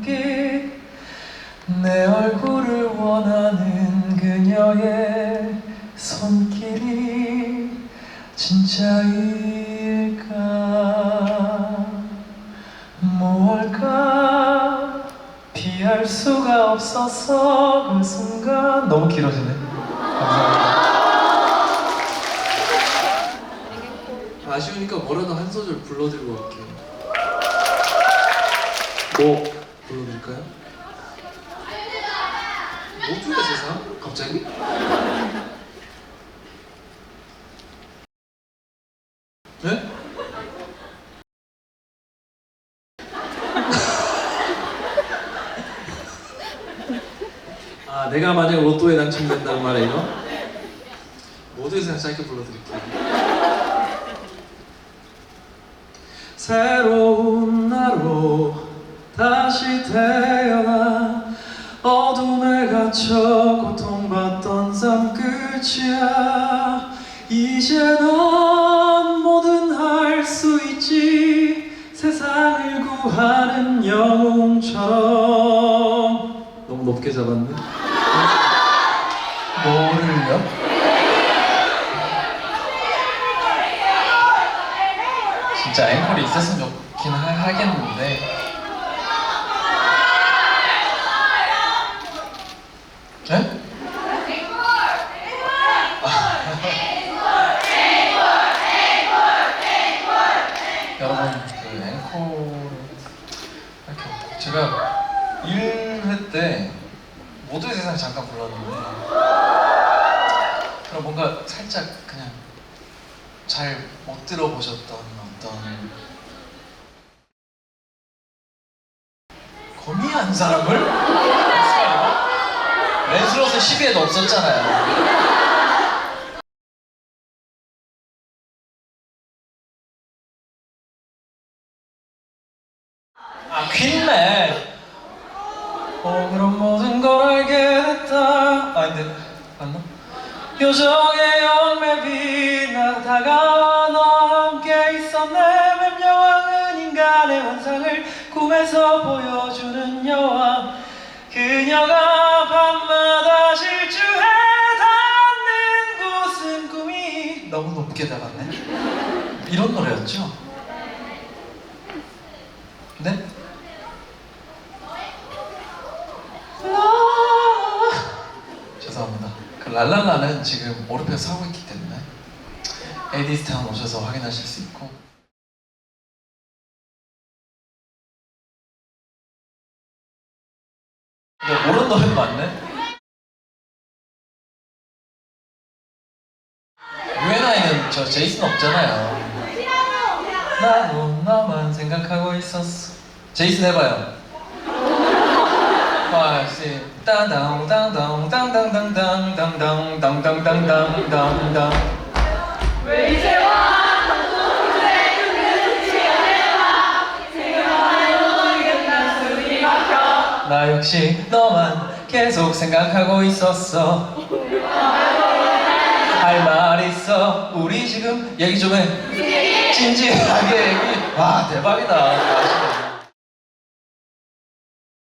눈빛 내 얼굴을 원하는 그녀의 손길이 진짜일까? 뭘까? 피할 수가 없었어 그 순간 너무 길어지네. 감사합니다 아쉬우니까 뭐라도 한 소절 불러드리고 갈게요. 뭐 드릴까요? 모두의 세상? 갑자기? 네? 아 내가 만약 로또에 당첨된다는 말이에요? 모두의 세상 짧게 불러드릴게요. 새로운 나로 다시 태어나 어둠에 갇혀 고통받던 삶 끝이야. 이제 넌 뭐든 할 수 있지. 세상을 구하는 영웅처럼. 너무 높게 잡았네. 뭐를요? 진짜 앵콜이 있었으면 좋긴 하, 하겠는데 네? 여러분 그 앵콜 이렇게 없고 제가 1회 때 모두의 세상 잠깐 불렀는데 그럼 뭔가 살짝 그냥 잘 못 들어보셨던 어떤 거미한 사람을? 랜스로스 10위에도 없었잖아요 아 퀸맨 어 그럼 모든 걸 알게 됐다 아 근데 맞나? 요정의 영맵이 나다가 너와 함께 있었네 맵여왕은 인간의 환상을 꿈에서 보여주는 여왕 그녀가 밤마다 질주해 닿는 곳은 꿈이 너무 높게 잡았네 이런 노래였죠? 네? 죄송합니다. 그 랄랄라는 지금 오르페에서 하고 있기 때문에 에디스타운 오셔서 확인하실 수 있고 모르는 노래도 많네? UNI는 저 제이슨 없잖아요 나도 너만 생각하고 있었어 제이슨 해봐요 화씨. 따당 당당 당당 당당 당당 당당 당당 당당 왜 이제 와 나 역시 너만 계속 생각하고 있었어. 할 말 있어. 우리 지금 얘기 좀해. 진지하게 얘기. 와 대박이다.